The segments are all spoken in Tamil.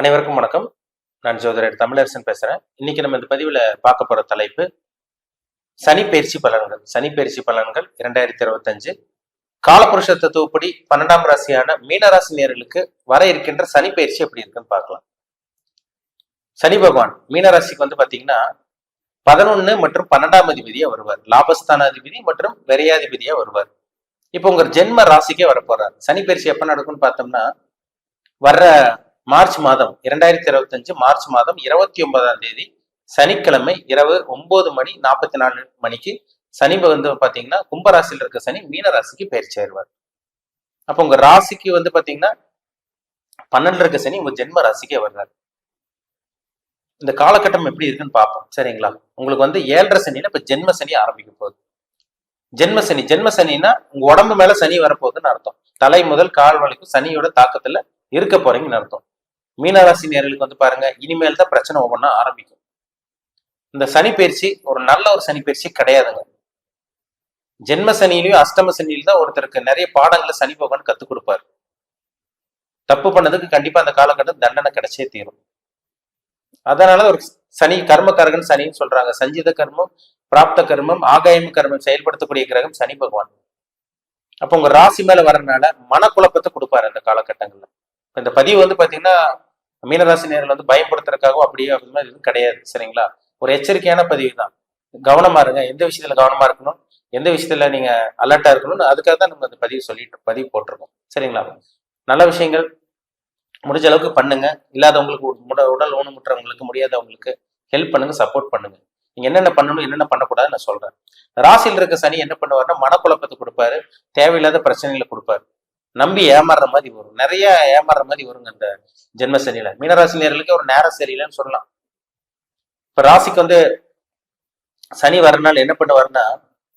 அனைவருக்கும் வணக்கம். நான் ஜோதிடர் தமிழரசன் பேசுறேன். இன்னைக்கு நம்ம இந்த பதிவுல பார்க்க போற தலைப்பு சனி பயிற்சி பலன்கள். சனி பயிற்சி பலன்கள் இரண்டாயிரத்தி இருபத்தஞ்சு. காலபுருஷ தத்துவப்படி பன்னெண்டாம் ராசியான மீனராசி நேர்களுக்கு வர இருக்கின்ற சனி பயிற்சி எப்படி இருக்குன்னு பார்க்கலாம். சனி பகவான் மீனராசிக்கு வந்து பாத்தீங்கன்னா பதினொன்னு மற்றும் பன்னெண்டாம் அதிபதியா வருவார். லாபஸ்தானாதிபதி மற்றும் விரையாதிபதியா வருவார். இப்போ உங்க ஜென்ம ராசிக்கே வர போறார் சனி பயிற்சி எப்ப நடக்கும்னு பார்த்தோம்னா வர்ற மார்ச் மாதம் இரண்டாயிரத்தி இருபத்தஞ்சு மார்ச் மாதம் இருபத்தி ஒன்பதாம் தேதி சனிக்கிழமை இரவு ஒன்பது மணி நாற்பத்தி நாலு மணிக்கு சனி வந்து பாத்தீங்கன்னா கும்பராசியில் இருக்க சனி மீன ராசிக்கு பயிற்சி ஆயிடுவார் அப்போ உங்க ராசிக்கு வந்து பாத்தீங்கன்னா பன்னெண்டு இருக்க சனி உங்க ஜென்ம ராசிக்கே வர்றாரு. இந்த காலகட்டம் எப்படி இருக்குன்னு பார்ப்போம். சரிங்களா? உங்களுக்கு வந்து ஏழரை சனியில இப்ப ஜென்ம சனி ஆரம்பிக்க போகுது. ஜென்ம சனி ஜென்ம சனின்னா உங்க உடம்பு மேல சனி வரப்போகுதுன்னு அர்த்தம். தலை முதல் கால் வலிக்கும் சனியோட தாக்கத்துல இருக்க போறீங்கன்னு அர்த்தம். மீனராசி நேர்களுக்கு வந்து பாருங்க இனிமேல் தான் பிரச்சனை ஒவ்வொன்றா ஆரம்பிக்கும். இந்த சனி பயிற்சி ஒரு நல்ல ஒரு சனி பயிற்சி கிடையாதுங்க. ஜென்ம சனியிலையும் அஷ்டம சனியிலும் தான் ஒருத்தருக்கு நிறைய பாடங்களை சனி பகவான் கற்றுக் கொடுப்பாரு. தப்பு பண்ணதுக்கு கண்டிப்பா அந்த காலகட்டம் தண்டனை கிடைச்சே தீரும். அதனால ஒரு சனி கர்மக்காரகன் சனின்னு சொல்றாங்க. சஞ்சித கர்மம் பிராப்த கர்மம் ஆகாயம் கர்மம் செயல்படுத்தக்கூடிய கிரகம் சனி பகவான். அப்போ உங்க ராசி மேல வரனால மனக்குழப்பத்தை கொடுப்பாரு அந்த காலகட்டங்கள்ல. இந்த பதிவு வந்து பாத்தீங்கன்னா மீனராசி நேரில் வந்து பயன்படுத்துறதுக்காகவும் அப்படியே அப்படி எதுவும் கிடையாது சரிங்களா? ஒரு எச்சரிக்கையான பதிவு தான் கவனமா இருங்க. எந்த விஷயத்துல கவனமா இருக்கணும்? எந்த விஷயத்துல நீங்க அலர்ட்டா இருக்கணும்னு அதுக்காக தான் நம்ம அந்த பதிவு சொல்லிட்டு பதிவு போட்டிருக்கோம். சரிங்களா? நல்ல விஷயங்கள் முடிஞ்ச அளவுக்கு பண்ணுங்க. இல்லாதவங்களுக்கு உட- உடல் ஊனமுற்றவங்களுக்கு முடியாதவங்களுக்கு ஹெல்ப் பண்ணுங்க சப்போர்ட் பண்ணுங்க. நீங்க என்னென்ன பண்ணணும் என்னென்ன பண்ணக்கூடாது நான் சொல்றேன். ராசியில் இருக்க சனி என்ன பண்ணுவாருன்னா மனக்குழப்பத்தை கொடுப்பாரு. தேவையில்லாத பிரச்சனைகளை கொடுப்பாரு. நம்பி ஏமாறுற மாதிரி வரும். நிறைய ஏமாறுற மாதிரி வருங்க இந்த ஜென்ம சனியில மீனராசினியர்களுக்கு ஒரு நேரம் சரியில்லைன்னு சொல்லலாம். இப்ப ராசிக்கு வந்து சனி வரனால என்ன பண்ணுவாருன்னா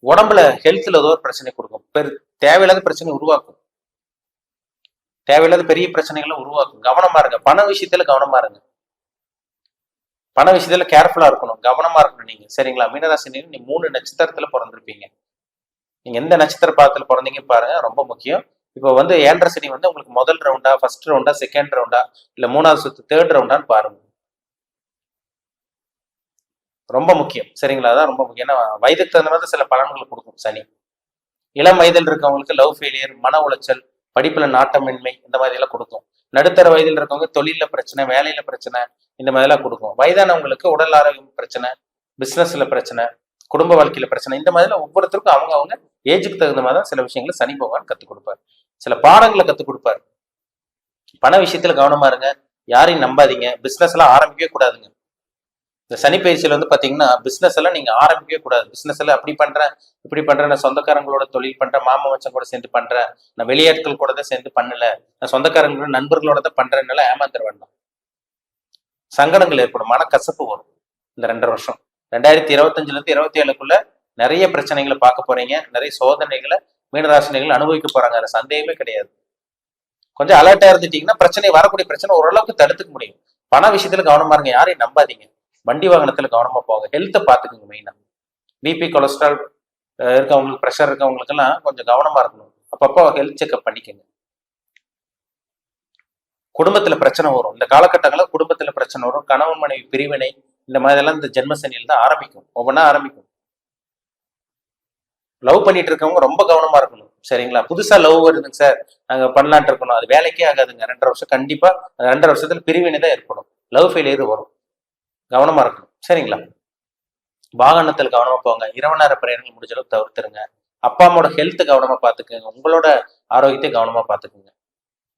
உடம்புல ஹெல்த்ல ஏதோ ஒரு பிரச்சனை கொடுக்கும். பெரு தேவையில்லாத பிரச்சனை உருவாக்கும். தேவையில்லாத பெரிய பிரச்சனைகளை உருவாக்கும். கவனமா இருங்க. பண விஷயத்துல கவனமா இருங்க. பண விஷயத்துல கேர்ஃபுல்லா இருக்கணும். கவனமா இருக்கணும் நீங்க. சரிங்களா? மீனராசி நீங்க மூணு நட்சத்திரத்துல பிறந்திருப்பீங்க. நீங்க எந்த நட்சத்திர பாதத்துல பிறந்தீங்க பாருங்க. ரொம்ப முக்கியம். இப்போ வந்து ஏழரை சனி வந்து உங்களுக்கு முதல் ரவுண்டா ஃபர்ஸ்ட் ரவுண்டா செகண்ட் ரவுண்டா இல்ல மூணாவது சுத்து தேர்ட் ரவுண்டான்னு பாருங்க. ரொம்ப முக்கியம். சரிங்களா? அதான் ரொம்ப முக்கியம். ஏன்னா வயதுக்கு தகுந்த மாதிரி சில பலன்களை கொடுக்கும் சனி. இளம் வயதில் இருக்கவங்களுக்கு லவ் ஃபெயிலியர் மன உளைச்சல் படிப்புல நாட்டமின்மை இந்த மாதிரி எல்லாம் கொடுக்கும். நடுத்தர வயதில் இருக்கவங்க தொழில பிரச்சனை வேலையில பிரச்சனை இந்த மாதிரி எல்லாம் கொடுக்கும். வயதானவங்களுக்கு உடல் ஆரோக்கியம் பிரச்சனை பிசினஸ்ல பிரச்சனை குடும்ப வாழ்க்கையில பிரச்சனை இந்த மாதிரிலாம் ஒவ்வொருத்தருக்கும் அவங்க அவங்க ஏஜுக்கு தகுந்த மாதிரி தான் சில விஷயங்களை சனி பகவான் கத்துக் கொடுப்பாரு. சில பாடங்களை கற்றுக் கொடுப்பாரு. பண விஷயத்துல கவனமா இருங்க. யாரையும் நம்பாதீங்க. பிசினஸ் எல்லாம் ஆரம்பிக்கவே கூடாதுங்க. இந்த சனி பயிற்சியில வந்து பாத்தீங்கன்னா பிசினஸ் எல்லாம் நீங்க ஆரம்பிக்கவே கூடாது. பிசினஸ் எல்லாம் அப்படி பண்றேன் இப்படி பண்றேன் நான் சொந்தக்காரங்களோட தொழில் பண்றேன் மாமா மச்சம் கூட சேர்ந்து பண்றேன் நான் வெளியாட்கள் கூட தான் சேர்ந்து பண்ணல நான் சொந்தக்காரங்களோட நண்பர்களோட தான் பண்றேன்னால ஏமாத்திர வேண்டாம். சங்கடங்கள் ஏற்படும். மன கசப்பு வரும். இந்த ரெண்டரை வருஷம். ரெண்டாயிரத்தி இருபத்தஞ்சுல இருந்து இருபத்தி ஏழுக்குள்ள நிறைய பிரச்சனைகளை பார்க்க போறீங்க. நிறைய சோதனைகளை மீனராசினிகள் அனுபவிக்க போறாங்க. அதுல சந்தேகமே கிடையாது. கொஞ்சம் அலர்ட்டா இருந்துட்டீங்கன்னா பிரச்சனை வரக்கூடிய பிரச்சனை ஓரளவுக்கு தடுத்துக்க முடியும். பண விஷயத்துல கவனமா இருங்க. யாரையும் நம்பாதீங்க. வண்டி வாகனத்துல கவனமா போங்க. ஹெல்த்தை பாத்துக்குங்க மெயினா பிபி கொலஸ்ட்ரால் இருக்கவங்களுக்கு ப்ரெஷர் இருக்கவங்களுக்கு எல்லாம் கொஞ்சம் கவனமா இருக்கணும். அப்பப்போ ஹெல்த் செக்அப் பண்ணிக்கோங்க. குடும்பத்துல பிரச்சனை வரும். இந்த காலகட்டங்களில் குடும்பத்துல பிரச்சனை வரும். கணவன் மனைவி பிரிவினை இந்த மாதிரி எல்லாம் இந்த ஜென்மசனியில் தான் ஆரம்பிக்கும். ஒவ்வொன்றா ஆரம்பிக்கும். லவ் பண்ணிட்டு இருக்கவங்க ரொம்ப கவனமா இருக்கணும். சரிங்களா? புதுசா லவ் வருதுங்க சார் நாங்க பண்ணலான்ட்டு இருக்கணும். அது வேலைக்கே ஆகாதுங்க. ரெண்டரை வருஷம் கண்டிப்பா அந்த ரெண்டரை வருஷத்துல பிரிவினை தான் ஏற்படும். லவ் ஃபெயிலியர் வரும். கவனமா இருக்கணும். சரிங்களா? வாகனத்தில் கவனமா போங்க. இரவு நேர பிரயாணங்கள் முடிஞ்ச அளவுக்கு தவிர்த்துருங்க. அப்பா அம்மாவோட ஹெல்த் கவனமா பாத்துக்கோங்க. உங்களோட ஆரோக்கியத்தை கவனமா பாத்துக்கோங்க.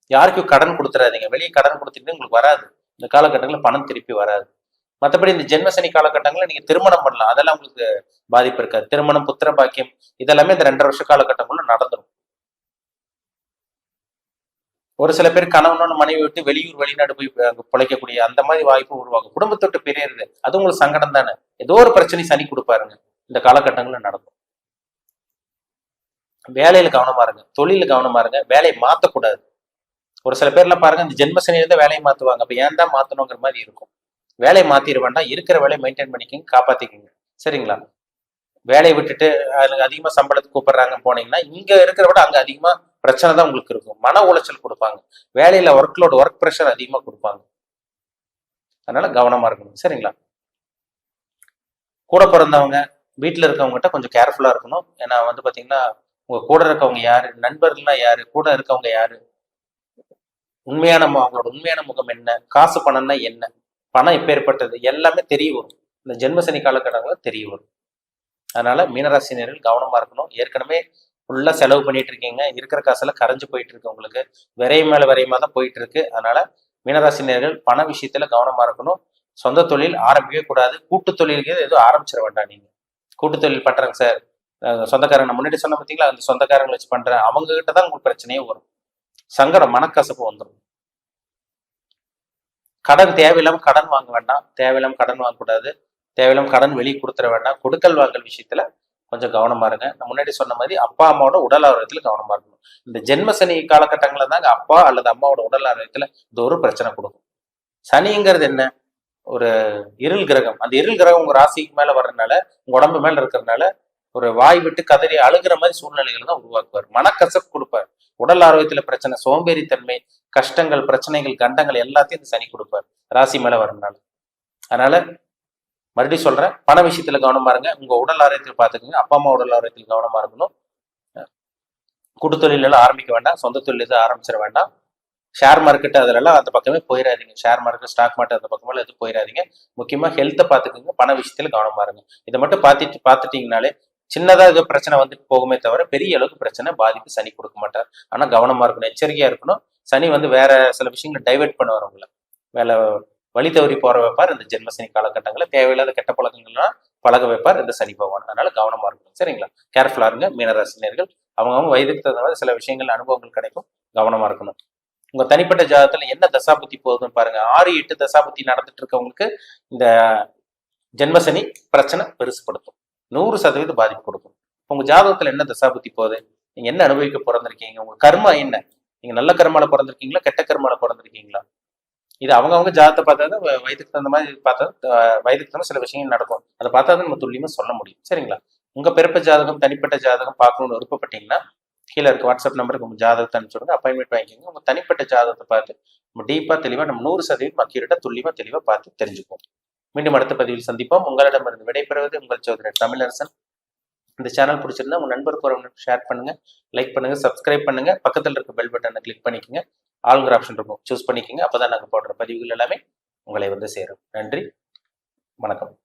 யாருக்கும் கடன் கொடுத்துறாதீங்க. வெளியே கடன் கொடுத்துட்டு உங்களுக்கு வராது. இந்த காலகட்டங்களில் பணம் திருப்பி வராது. மற்றபடி இந்த ஜென்மசனி காலகட்டங்களில் நீங்க திருமணம் பண்ணலாம். அதெல்லாம் உங்களுக்கு பாதிப்பு இருக்காது. திருமணம் புத்திர பாக்கியம் இதெல்லாமே இந்த ரெண்டரை வருஷ காலகட்டங்களும் நடந்துடும் ஒரு சில பேர் கணவனோட மனைவி விட்டு வெளியூர் வெளிநாடு போய் அங்கே பிழைக்கக்கூடிய அந்த மாதிரி வாய்ப்பு உருவாகும். குடும்பத்தொட்டு பிரியறது. அது உங்களுக்கு சங்கடம் தானே? ஏதோ ஒரு பிரச்சனை சனி கொடுப்பாருங்க. இந்த காலகட்டங்களில் நடக்கும். வேலையில கவனமா இருங்க. தொழில கவனமா இருங்க. வேலையை மாத்தக்கூடாது. ஒரு சில பேர்லாம் பாருங்க இந்த ஜென்ம சனியில தான் வேலையை மாத்துவாங்க. அப்ப ஏன் தான் மாத்தணுங்கிற மாதிரி இருக்கும். வேலையை மாத்திர வேண்டாம். இருக்கிற வேலையை மெயின்டைன் பண்ணிக்கங்க காப்பாத்திக்கங்க. சரிங்களா? வேலையை விட்டுட்டு அதுக்கு அதிகமா சம்பளத்துக்கு கூப்பிடுறாங்க போனீங்கன்னா இங்க இருக்கிற விட அங்க அதிகமா பிரச்சனை தான் உங்களுக்கு இருக்கும். மன உளைச்சல் கொடுப்பாங்க. வேலையில ஒர்க் லோடு ஒர்க் ப்ரெஷர் அதிகமா கொடுப்பாங்க. அதனால கவனமா இருக்கணும். சரிங்களா? கூட பிறந்தவங்க வீட்டில் இருக்கவங்ககிட்ட கொஞ்சம் கேர்ஃபுல்லா இருக்கணும். ஏன்னா வந்து பாத்தீங்கன்னா உங்க கூட இருக்கவங்க யாரு? நண்பர்கள்லாம் யாரு? கூட இருக்கவங்க யாரு? உண்மையான அவங்களோட உண்மையான முகம் என்ன? காசு பணம்னா என்ன? பணம் எப்பேற்பட்டது எல்லாமே தெரிய வரும். இந்த ஜென்மசனி காலகட்டங்களில் தெரிய வரும். அதனால மீனராசினியர்கள் கவனமா இருக்கணும். ஏற்கனவே ஃபுல்லா செலவு பண்ணிட்டு இருக்கீங்க. இருக்கிற காசுல கரைஞ்சு போயிட்டு இருக்கு உங்களுக்கு. விரையும் மேல விரையமா தான் போயிட்டு இருக்கு. அதனால மீனராசினியர்கள் பண விஷயத்துல கவனமா இருக்கணும். சொந்த தொழில் ஆரம்பிக்கவே கூடாது. கூட்டு தொழிலுக்கு எதுவும் ஆரம்பிச்சிட வேண்டாம் நீங்க. கூட்டு தொழில் பண்றேங்க சார். சொந்தக்காரங்க நான் முன்னாடி சொன்ன பார்த்தீங்களா அந்த சொந்தக்காரங்களை வச்சு பண்றேன். அவங்க கிட்ட தான் உங்களுக்கு பிரச்சனையே வரும். சங்கடம் மனக்கசப்பு வந்துடும் கடன் தேவையில்லாம கடன் வாங்க வேண்டாம். தேவையில்லாம கடன் வாங்கக்கூடாது. தேவையில்லாம கடன் வெளியே கொடுத்துட வேண்டாம். கொடுக்கல் வாங்கல் விஷயத்துல கொஞ்சம் கவனமா இருங்க. நான் முன்னாடி சொன்ன மாதிரி அப்பா அம்மாவோட உடல் ஆரோக்கியத்துல கவனமா இருக்கணும். இந்த ஜென்ம சனி காலகட்டங்களில் தாங்க அப்பா அல்லது அம்மாவோட உடல் ஆரோக்கியத்துல இது ஒரு பிரச்சனை கொடுக்கும். சனிங்கிறது என்ன? ஒரு இருள் கிரகம். அந்த இருள் கிரகம் உங்க ராசிக்கு மேல வர்றதுனால உங்க உடம்பு மேல இருக்கிறதுனால ஒரு வாய் விட்டு கதறி அழுகிற மாதிரி சூழ்நிலைகள் தான் உருவாக்குவார். மனக்கசப்பு கொடுப்பார். உடல் ஆரோக்கியத்துல பிரச்சனை சோம்பேறித்தன்மை கஷ்டங்கள் பிரச்சனைகள் கண்டங்கள் எல்லாத்தையும் இந்த சனி கொடுப்பார். ராசி மேல வரனால அதனால மறுபடியும் சொல்றேன் பண விஷயத்துல கவனமா இருங்க. உங்க உடல் ஆரோக்கியத்தில் பாத்துக்கோங்க அப்பா அம்மா உடல் ஆரோக்கியத்தில் கவனமா இருக்கணும். கூட்டு எல்லாம் ஆரம்பிக்க வேண்டாம். சொந்த தொழில் எதுவும் ஆரம்பிச்சிட வேண்டாம். ஷேர் மார்க்கெட் அதுலலாம் அந்த பக்கமே போயிடாதீங்க. ஷேர் மார்க்கெட் ஸ்டாக் மார்க்கெட் அந்த பக்கமெல்லாம் எதுவும் போயிடாதீங்க. முக்கியமா ஹெல்த்தை பாத்துக்கோங்க பண விஷயத்துல கவனமா இருங்க. இதை மட்டும் பார்த்துட்டு பார்த்துட்டிங்கனாலே சின்னதா ஏதோ பிரச்சனை வந்துட்டு போகுமே தவிர பெரிய அளவுக்கு பிரச்சனை பாதிப்பு சனி கொடுக்க மாட்டார். ஆனா கவனமா இருக்கணும். எச்சரிக்கையா இருக்கணும். சனி வந்து வேற சில விஷயங்களை டைவெர்ட் பண்ணுவார் உங்களை வேலை வழி தவறி போற வைப்பார் இந்த ஜென்மசனி காலகட்டங்களில் தேவையில்லாத கெட்ட பழக்கங்கள்லாம் பழக வைப்பார் இந்த சனி பகவான். அதனால கவனமா இருக்கணும். சரிங்களா? கேர்ஃபுல்லா இருங்க. மீனராசினியர்கள் அவங்கவுங்க வயதுக்கு தகுந்த மாதிரி சில விஷயங்கள் அனுபவங்கள் கிடைக்கும். கவனமா இருக்கணும். உங்க தனிப்பட்ட ஜாதகத்துல என்ன தசாபுத்தி போகுதுன்னு பாருங்க. ஆறு எட்டு தசாபுத்தி நடந்துட்டு இருக்கவங்களுக்கு இந்த ஜென்மசனி பிரச்சனை பெருசுப்படுத்தும் நூறு சதவீதம் பாதிப்பு கொடுக்கும். உங்க ஜாதகத்துல என்ன தசாபுத்தி போகுது? நீங்க என்ன அனுபவிக்க பிறந்திருக்கீங்க உங்க கர்மா என்ன? நீங்க நல்ல கர்மால பிறந்திருக்கீங்களா கெட்ட கர்மால பிறந்திருக்கீங்களா? இது அவங்கவுங்க ஜாதகத்தை பார்த்தா தான் வயதுக்கு தகுந்த மாதிரி பார்த்தா வயதுக்கு தகுந்த சில விஷயங்கள் நடக்கும். அதை பார்த்தா தான் நம்ம துல்லியமா சொல்ல முடியும். சரிங்களா? உங்க பிறப்பு ஜாதகம் தனிப்பட்ட ஜாதகம் பார்க்கணும்னு விருப்பப்பட்டீங்கன்னா கீழே இருக்க வாட்ஸ்அப் நம்பருக்கு உங்க ஜாதகத்தை அனுப்பிச்சுடுங்க அப்பாயின்மெண்ட் வாங்கிக்கோங்க. உங்க தனிப்பட்ட ஜாதகத்தை பார்த்து நம்ம டீப்பா தெளிவா நம்ம நூறு சதவீதம் அக்யூரேட்டா துல்லியமா தெளிவா பார்த்து தெரிஞ்சுப்போம் மீண்டும் அடுத்த பதிவில் சந்திப்போம். உங்களிடமிருந்து விடைபெறுவது உங்கள் சோதரர் தமிழரசன். இந்த சேனல் பிடிச்சிருந்தா உங்க நண்பருக்கு ஒரு ஷேர் பண்ணுங்க லைக் பண்ணுங்க சப்ஸ்கிரைப் பண்ணுங்க. பக்கத்தில் இருக்க பெல் பட்டனை கிளிக் பண்ணிக்கோங்க. ஆளுங்கிற ஆப்ஷன் இருக்கும். சூஸ் பண்ணிக்கோங்க. அப்போதான் நாங்கள் போடுற பதிவுகள் எல்லாமே உங்களை வந்து சேரும். நன்றி. வணக்கம்.